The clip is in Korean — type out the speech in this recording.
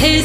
his